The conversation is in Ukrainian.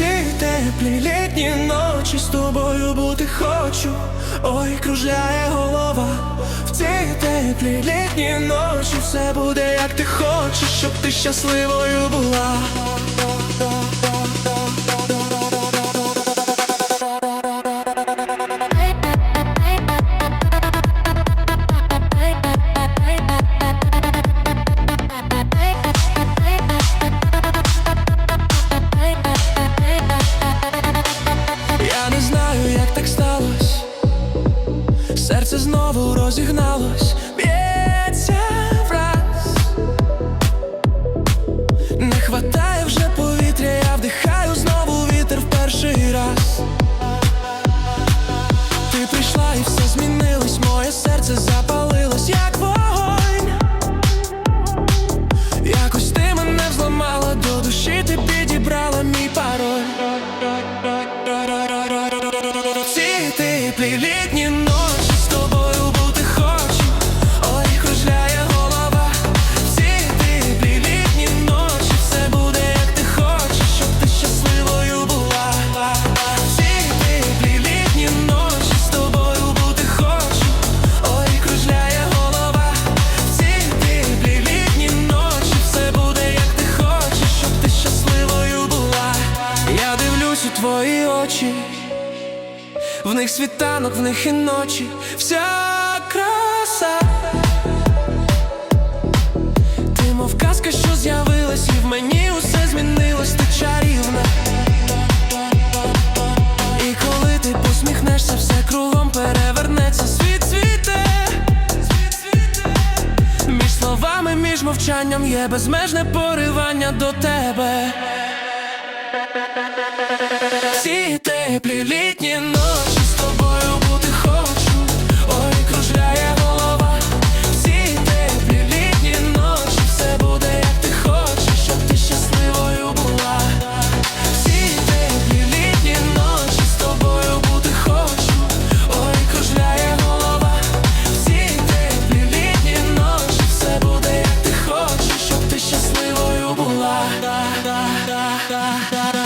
Ці теплі літні ночі з тобою бути хочу. Ой, кружляє голова. В ці теплі літні ночі все буде як ти хочеш, щоб ти щасливою була. Розігналось, б'ється враз. Не хватає вже повітря, я вдихаю знову вітер в перший раз. Ти прийшла і все змінилось, моє серце запалилось, як вогонь. Якось ти мене взламала до душі, ти підібрала мій пароль. Ці теплі літні ночі дивлюсь у твої очі. В них світанок, в них і ночі, вся краса. Ти мов казка, що з'явилась, і в мені усе змінилось, ти чарівна. І коли ти посміхнешся, все кругом перевернеться, світ світе. Між словами, між мовчанням є безмежне поривання до тебе. Ці теплі літні ночі da da da